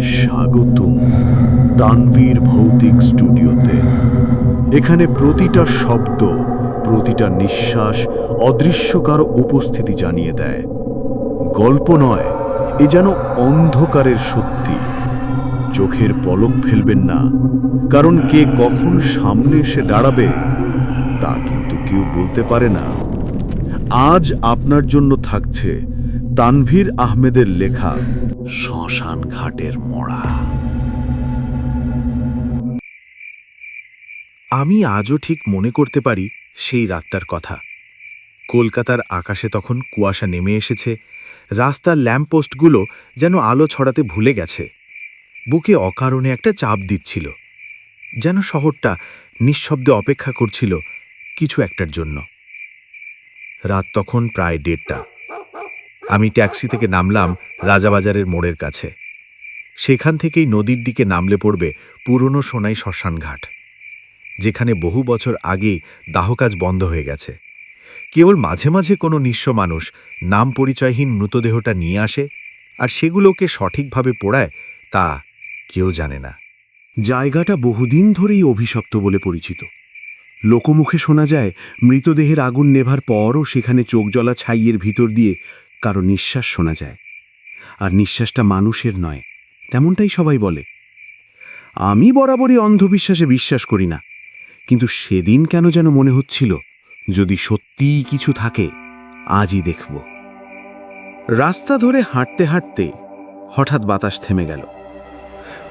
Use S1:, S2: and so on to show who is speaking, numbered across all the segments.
S1: স্বাগতম তানভীর ভৌতিক স্টুডিওতে। এখানে প্রতিটা শব্দ, প্রতিটা নিঃশ্বাস অদৃশ্য কারও উপস্থিতি জানিয়ে দেয়। গল্প নয়, এ যেন অন্ধকারের সত্যি। চোখের পলক ফেলবেন না, কারণ কে কখন সামনে এসে দাঁড়াবে, তা কিন্তু কেউ বলতে পারে না। আজ আপনার জন্য থাকছে তানভীর আহমেদের লেখা শ্মশান ঘাটের মরা
S2: আমি আজও ঠিক মনে করতে পারি সেই রাতটার কথা। কলকাতার আকাশে তখন কুয়াশা নেমে এসেছে। রাস্তার ল্যাম্পপোস্টগুলো যেন আলো ছড়াতে ভুলে গেছে। বুকে অকারণে একটা চাপ দিচ্ছিল। যেন শহরটা নিঃশব্দে অপেক্ষা করছিল কিছু একটার জন্য। রাত তখন প্রায় দেড়টা। আমি ট্যাক্সি থেকে নামলাম রাজাবাজারের মোড়ের কাছে। সেখান থেকেই নদীর দিকে নামলে পড়বে পুরনো সোনাই শ্মশানঘাট, যেখানে বহু বছর আগেই দাহকাজ বন্ধ হয়ে গেছে। কেবল মাঝে মাঝে কোনো নিঃস্ব মানুষ নাম পরিচয়হীন মৃতদেহটা নিয়ে আসে আর সেগুলোকে সঠিকভাবে পোড়ায় তা কেউ জানে না।
S3: জায়গাটা বহুদিন ধরেই অভিশপ্ত বলে পরিচিত। লোকমুখে শোনা যায়, মৃতদেহের আগুন নেভার পরও সেখানে চোখ জ্বলা ছাইয়ের ভিতর দিয়ে কারও নিঃশ্বাস শোনা যায়। আর নিঃশ্বাসটা মানুষের নয়, তেমনটাই সবাই বলে। আমি বরাবরই অন্ধবিশ্বাসে বিশ্বাস করি না, কিন্তু সেদিন কেন যেন মনে হচ্ছিল, যদি সত্যিই কিছু থাকে, আজই দেখব। রাস্তা ধরে হাঁটতে হাঁটতে হঠাৎ বাতাস থেমে গেল।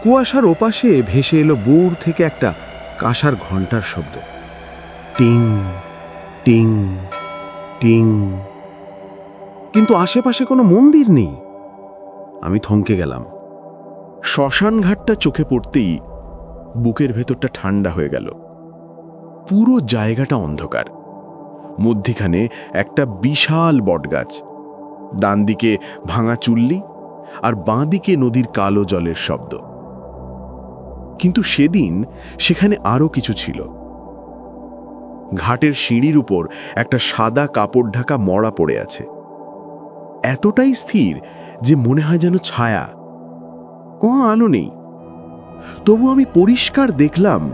S3: কুয়াশার ওপাশে ভেসে এলো দূর থেকে একটা কাঁসার ঘণ্টার শব্দ। টিং টিং টিং। কিন্তু আশেপাশে কোনো মন্দির নেই। আমি থমকে গেলাম। শ্মশান ঘাটটা চোখে পড়তেই বুকের ভেতরটা ঠান্ডা হয়ে গেল। পুরো জায়গাটা অন্ধকার। মধ্যিখানে একটা বিশাল বটগাছ। ডান দিকে ভাঙা চুল্লি আর বাঁ দিকে নদীর কালো জলের শব্দ। কিন্তু সেদিন সেখানে আরও কিছু ছিল। ঘাটের সিঁড়ির উপর একটা সাদা কাপড় ঢাকা মরা পড়ে আছে। এতটাই স্থির যে মনে হয় যেন ছায়া। কোনো আলো নেই। তবু আমি পরিষ্কার দেখলাম,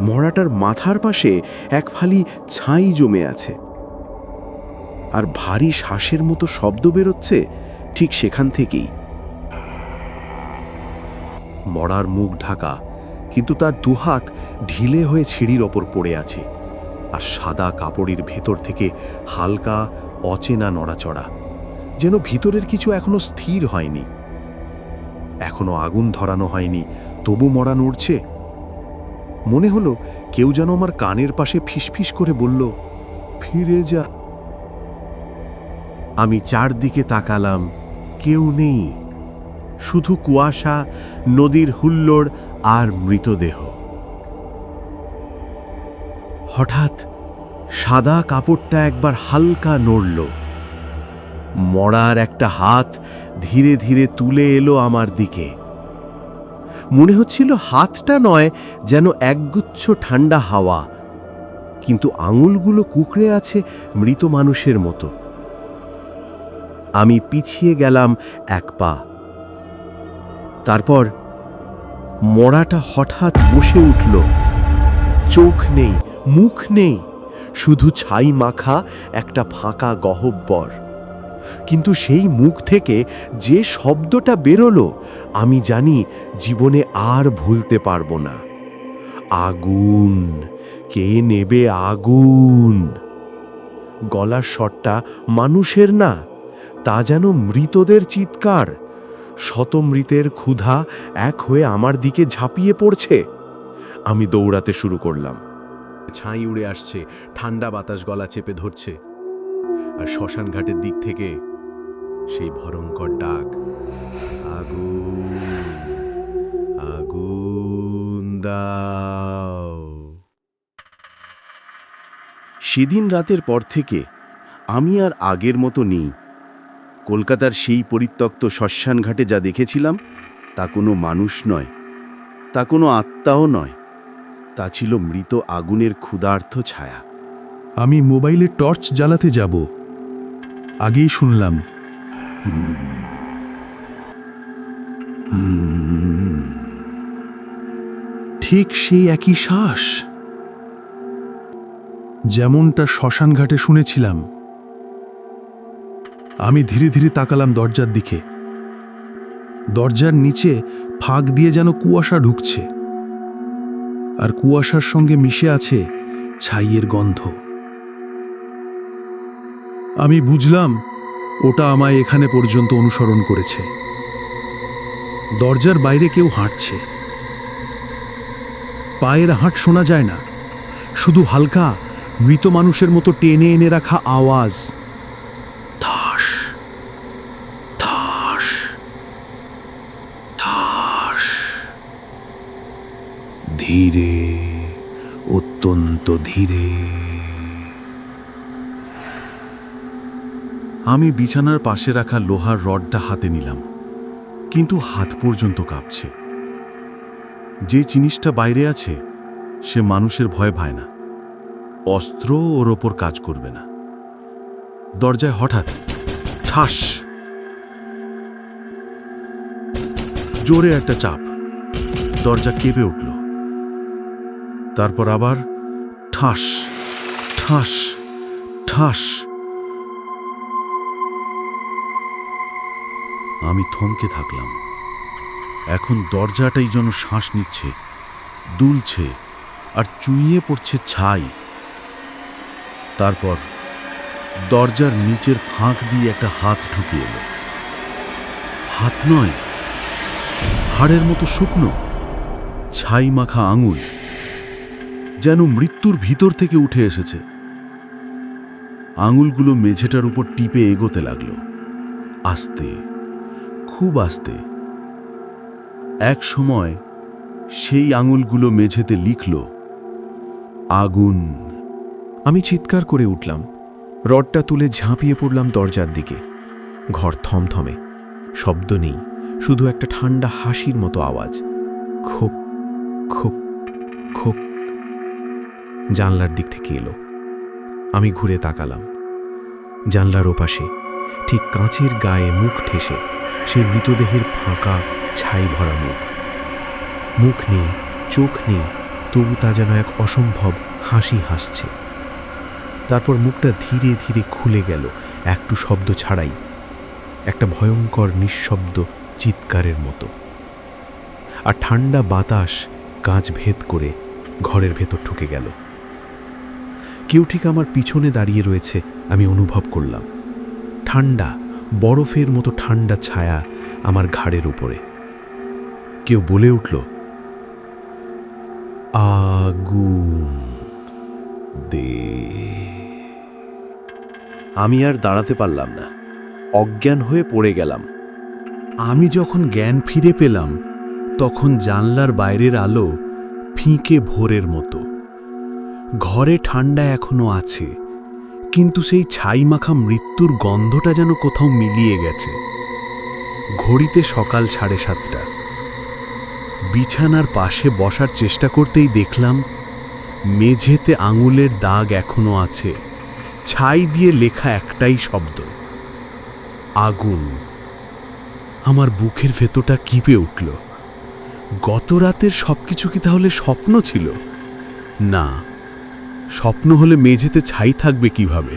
S3: মরাটার মাথার পাশে এক ফালি ছাই জমে আছে। আর ভারী শ্বাসের মতো শব্দ বেরোচ্ছে ঠিক সেখান থেকেই। মরার মুখ ঢাকা, কিন্তু তার দুহাত ঢিলে হয়ে ছিঁড়ির ওপর পড়ে আছে, আর সাদা কাপড়ের ভেতর থেকে হালকা, অচেনা নড়াচড়া। যেন ভিতরের কিছু এখনও স্থির হয়নি। এখনও আগুন ধরানো হয়নি, তবু মরা নড়ছে। মনে হলো কেউ যেন আমার কানের পাশে ফিসফিস করে বলল, ফিরে যা। আমি চারদিকে তাকালাম, কেউ নেই, শুধু কুয়াশা, নদীর হুল্লোড় আর মৃতদেহ। হঠাৎ সাদা কাপড়টা একবার হালকা নড়ল। মরার একটা হাত ধীরে ধীরে তুলে এলো আমার দিকে। মনে হচ্ছিল হাতটা নয় যেন একগুচ্ছ ঠান্ডা হাওয়া, কিন্তু আঙুলগুলো কুকড়ে আছে মৃত মানুষের মতো। আমি পিছিয়ে গেলাম এক পা। তারপর মরাটা হঠাৎ বসে উঠল। চোখ নেই, মুখ নেই, শুধু ছাই মাখা একটা ফাঁকা গহব্বর। কিন্তু সেই মুখ থেকে যে শব্দটা বেরোলো, আমি জানি জীবনে আর ভুলতে পারব না। আগুন, কে নেবে আগুন? গলার স্বরটা মানুষের না, তা যেন মৃতদের চিৎকার। শতমৃতের ক্ষুধা এক হয়ে আমার দিকে ঝাঁপিয়ে পড়ছে। আমি দৌড়াতে শুরু করলাম। ছাই উড়ে আসছে, ঠান্ডা বাতাস গলা চেপে ধরছে। আর শ্মশান ঘাটের দিক থেকে সেই ভয়ঙ্কর ডাক। আগুন আগুন দাও। সেদিন রাতের পর থেকে আমি আর আগের মতো নেই। কলকাতার সেই পরিত্যক্ত শ্মশান ঘাটে যা দেখেছিলাম, তা কোনো মানুষ নয়, তা কোনো আত্মাও নয়, তা ছিল মৃত আগুনের ক্ষুধার্থ ছায়া।
S4: আমি মোবাইলে টর্চ জ্বালাতে যাব। আগেই শুনলাম। ঠিক সেই একই শ্বাস। যেমনটা শ্মশান ঘাটে শুনেছিলাম। আমি ধীরে ধীরে তাকালাম দরজার দিকে। দরজার নিচে ফাঁক দিয়ে যেন কুয়াশা ঢুকছে। আর কুয়াশার সঙ্গে মিশে আছে ছাইয়ের গন্ধ। আমি বুঝলাম ওটা আমায় এখানে পর্যন্ত অনুসরণ করেছে। দরজার বাইরে কেউ হাঁটছে। পায়ের হাঁট শোনা যায় না। শুধু হালকা, মৃত মানুষের মতো টেনে এনে রাখা আওয়াজ। ধীরে, অত্যন্ত ধীরে।
S1: আমি বিছানার পাশে রাখা লোহার রডটা হাতে নিলাম, কিন্তু হাত পর্যন্ত কাঁপছে। যে জিনিসটা বাইরে আছে, সে মানুষের ভয় পায় না। অস্ত্র ওর ওপর কাজ করবে না। দরজায় হঠাৎ, ঠাস! জোরে একটা চাপ। দরজা কেঁপে উঠল। তারপর আবার, ঠাস ঠাস ঠাস! আমি থমকে থাকলাম। এখন দরজাটাই যেন শ্বাস নিচ্ছে, দুলছে আর চুইয়ে পড়ছে ছাই। তারপর দরজার নিচের ফাঁক দিয়ে একটা হাত ঢুকে এলো। হাত নয়, হাড়ের মতো শুকনো, ছাই মাখা আঙুল যেন মৃত্যুর ভিতর থেকে উঠে এসেছে। আঙুলগুলো মেঝেটার উপর টিপে এগোতে লাগল। আস্তে খুব আস্তে। এক সময় সেই আঙুলগুলো মেঝেতে লিখল, আগুন।
S5: আমি চিৎকার করে উঠলাম। রডটা তুলে ঝাঁপিয়ে পড়লাম দরজার দিকে। ঘর থমথমে। শব্দ নেই, শুধু একটা ঠান্ডা হাসির মতো আওয়াজ। খোক খোক খোক। জানলার দিক থেকে এলো। আমি ঘুরে তাকালাম। জানলার ওপাশে, ঠিক কাঁচের গায়ে মুখ ঠেসে সে মৃতদেহের ফাঁকা ছাই ভরা মুখ। মুখ নেই, চোখ নেই, তবু তা যেন এক অসম্ভব হাসি হাসছে। তারপর মুখটা ধীরে ধীরে খুলে গেল, একটু শব্দ ছাড়াই। একটা ভয়ঙ্কর নিঃশব্দ চিৎকারের মতো। আর ঠান্ডা বাতাস কাঁচ ভেদ করে ঘরের ভেতর ঢুকে গেল। কেউ ঠিক আমার পিছনে দাঁড়িয়ে রয়েছে, আমি অনুভব করলাম। ঠান্ডা বরফের মতো ঠান্ডা ছায়া আমার ঘাড়ের উপরে। কেউ বলে উঠল আগুন দে।
S1: আমি আর দাঁড়াতে পারলাম না। অজ্ঞান হয়ে পড়ে গেলাম।
S3: আমি যখন জ্ঞান ফিরে পেলাম তখন জানলার বাইরের আলো ফিঁকে ভোরের মতো। ঘরে ঠান্ডা এখনও আছে। কিন্তু সেই ছাই মাখা মৃত্যুর গন্ধটা যেন কোথাও মিলিয়ে গেছে। ঘড়িতে সকাল সাড়ে সাতটা। বিছানার পাশে বসার চেষ্টা করতেই দেখলাম, মেঝেতে আঙুলের দাগ এখনও আছে। ছাই দিয়ে লেখা একটাই শব্দ। আগুন। আমার বুকের ভেতরটা কিপে উঠল। গত রাতের সবকিছু কি তাহলে স্বপ্ন ছিল? না। স্বপ্ন হলে মেঝেতে ছাই থাকবে কীভাবে?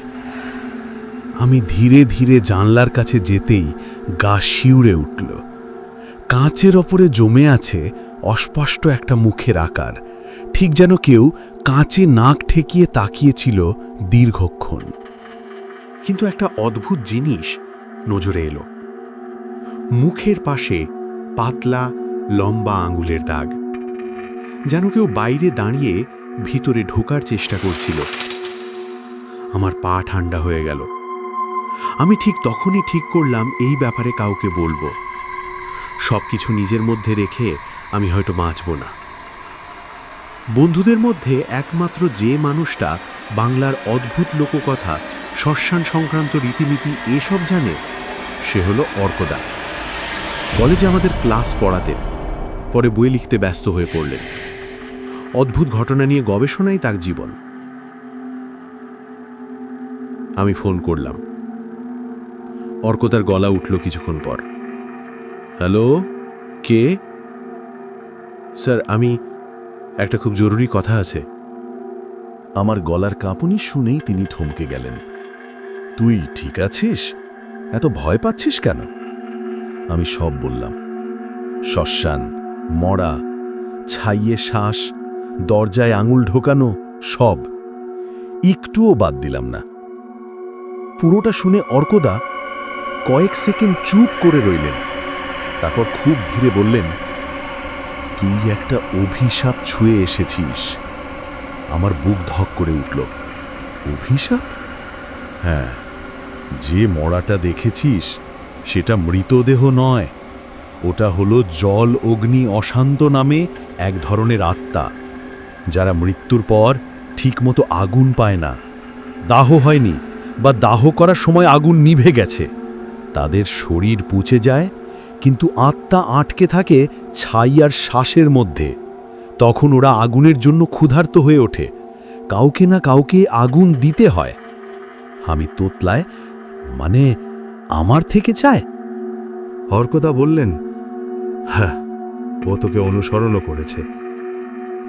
S3: আমি ধীরে ধীরে জানলার কাছে যেতেই গা শিউরে উঠল। কাঁচের ওপরে জমে আছে অস্পষ্ট একটা মুখের আকার। ঠিক যেন কেউ কাঁচে নাক ঠেকিয়ে তাকিয়েছিল দীর্ঘক্ষণ।
S5: কিন্তু একটা অদ্ভুত জিনিস নজরে এলো। মুখের পাশে পাতলা, লম্বা আঙুলের দাগ। যেন কেউ বাইরে দাঁড়িয়ে ভিতরে ঢোকার চেষ্টা করছিল। আমার পা ঠান্ডা হয়ে গেল। আমি ঠিক তখনই ঠিক করলাম এই ব্যাপারে কাউকে বলব। সব কিছু নিজের মধ্যে রেখে আমি হয়তো বাঁচব না। বন্ধুদের মধ্যে একমাত্র যে মানুষটা বাংলার অদ্ভুত লোককথা, শ্মশান সংক্রান্ত রীতিনীতি এসব জানে, সে হলো অর্কদা। কলেজে আমাদের ক্লাস পড়াতেন, পরে বই লিখতে ব্যস্ত হয়ে পড়লেন। অদ্ভুত ঘটনা নিয়ে গবেষণাই তার জীবন। আমি ফোন করলাম। অর্কদার গলা উঠল কিছুক্ষণ পর। হ্যালো? কে? স্যার, আমি,
S2: একটা খুব জরুরি কথা আছে। আমার গলার কাঁপুনি শুনেই তিনি থমকে গেলেন। তুই ঠিক আছিস? এত ভয় পাচ্ছিস কেন? আমি সব বললাম। শ্মশান, মরা, ছাইয়ে শ্বাস দরজায় আঙুল ঢোকানো সব। একটুও বাদ দিলাম না। পুরোটা শুনে অর্কদা কয়েক সেকেন্ড চুপ করে রইলেন। তারপর খুব ধীরে বললেন, তুই একটা অভিশাপ ছুঁয়ে এসেছিস। আমার বুক ধক করে উঠল। অভিশাপ? হ্যাঁ যে মরাটা দেখেছিস, সেটা মৃতদেহ নয়। ওটা হলো জল, অগ্নি, অশান্ত নামে এক ধরনের আত্মা। যারা মৃত্যুর পর ঠিকমতো আগুন পায় না। দাহ হয়নি বা দাহ করার সময় আগুন নিভে গেছে। তাদের শরীর পুচে যায়, কিন্তু আত্মা আটকে থাকে ছাই আর শ্বাসের মধ্যে। তখন ওরা আগুনের জন্য ক্ষুধার্ত হয়ে ওঠে। কাউকে না কাউকে আগুন দিতে হয়। আমি তোতলায় মানে আমার থেকে চায়?
S1: হরকদা বললেন হ্যাঁ ও তোকে অনুসরণও করেছে।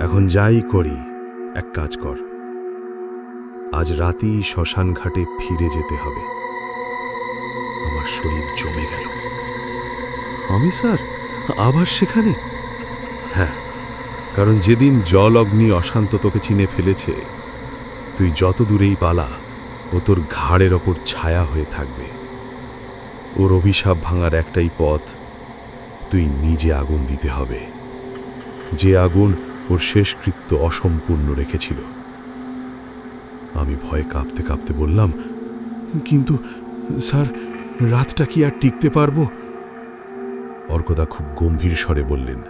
S1: এখন যাই করি, এক কাজ কর। আজ রাতেই শ্মশান ঘাটে ফিরে যেতে হবে। আমার শরীর জমে গেল। আমি স্যার, আবার সেখানে? হ্যাঁ কারণ যেদিন জল অগ্নি অশান্ত তোকে চিনে ফেলেছে, তুই যত দূরেই পালা, ও তোর ঘাড়ের ওপর ছায়া হয়ে থাকবে। ওর অভিশাপ ভাঙার একটাই পথ, তুই নিজে আগুন দিতে হবে। যে আগুন ওর শেষকৃত্য অসম্পূর্ণ রেখেছিল। আমি ভয়ে কাঁপতে কাঁপতে বললাম, কিন্তু, স্যার, রাতটা কি আর টিকতে পারব? অর্কদা খুব গম্ভীর স্বরে বললেন,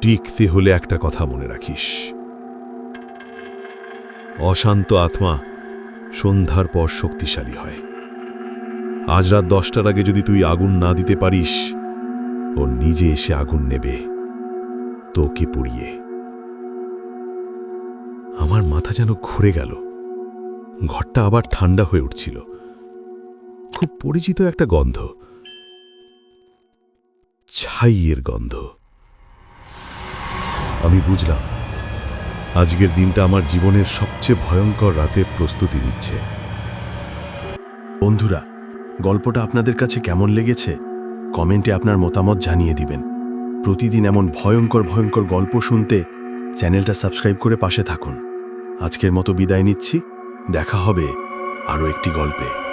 S1: টিকতে হলে একটা কথা মনে রাখিস। অশান্ত আত্মা সন্ধ্যার পর শক্তিশালী হয়। আজ রাত দশটার আগে যদি তুই আগুন না দিতে পারিস, ও নিজে এসে আগুন নেবে। তোকে পুড়িয়ে। আমার মাথা যেন ঘুরে গেল। ঘরটা আবার ঠান্ডা হয়ে উঠছিল। খুব পরিচিত একটা গন্ধ। ছাইয়ের গন্ধ। আমি বুঝলাম, আজকের দিনটা আমার জীবনের সবচেয়ে ভয়ঙ্কর রাতের প্রস্তুতি নিচ্ছে। বন্ধুরা, গল্পটা আপনাদের কাছে কেমন লেগেছে? কমেন্টে আপনার মতামত জানিয়ে দিবেন। প্রতিদিন এমন ভয়ঙ্কর ভয়ঙ্কর গল্প শুনতে চ্যানেলটা সাবস্ক্রাইব করে পাশে থাকুন। আজকের মতো বিদায় নিচ্ছি। দেখা হবে আরও একটি গল্পে।